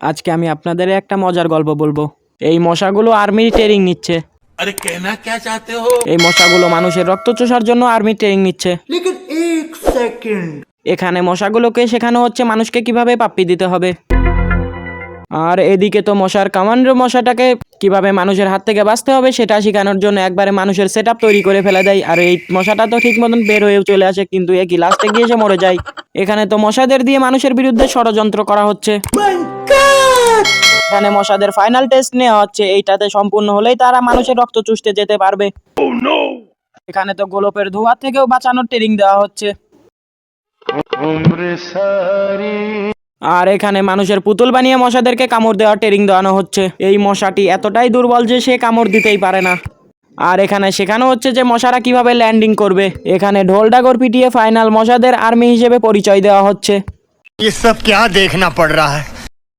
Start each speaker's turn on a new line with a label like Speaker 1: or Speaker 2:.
Speaker 1: আজকে আমি আপনাদের একটা মজার গল্প বলব। এই মশাগুলো আর্মির ট্রেনিং নিচ্ছে।
Speaker 2: আরে কেনা চাতে হো?
Speaker 1: এই মশাগুলো মানুষের রক্ত চোষার জন্য আর্মি ট্রেনিং নিচ্ছে। এখানে মশাগুলোকে শেখানো হচ্ছে মানুষকে কীভাবে পাপ্পি দিতে হবে। আর এদিকে তো মশার কামান্ডো মশাটাকে কীভাবে মানুষের হাত থেকে বাঁচতে হবে সেটা শেখানোর জন্য একবারে মানুষের সেট তৈরি করে ফেলে দেয়। আর এই মশাটা তো ঠিক মতন বের হয়ে চলে আসে কিন্তু একই লাস্টে গিয়ে সে মরে যায়। এখানে তো মশাদের দিয়ে মানুষের বিরুদ্ধে ষড়যন্ত্র করা হচ্ছে। এখানে মশাদের ফাইনাল টেস্ট নেওয়া হচ্ছে এইটাতে সম্পূর্ণ হলেই তারা মানুষের রক্ত চুষতে যেতে পারবে এখানে তো গোলপের ধোঁয়া থেকেও বাঁচানোর ট্রেনিং দেওয়া হচ্ছে আর এখানে মানুষের পুতুল বানিয়ে মশাদেরকে কামড় দেওয়ার ট্রেনিং দেওয়ানো হচ্ছে এই মশাটি এতটাই দুর্বল যে সে কামড় দিতেই পারে না আর এখানে শেখানো হচ্ছে যে মশারা কিভাবে ল্যান্ডিং করবে এখানে ঢোল ডাগর পিটিয়ে ফাইনাল মশাদের আর্মি হিসেবে পরিচয় দেওয়া হচ্ছে
Speaker 3: ये सब क्या देखना पड़ रहा है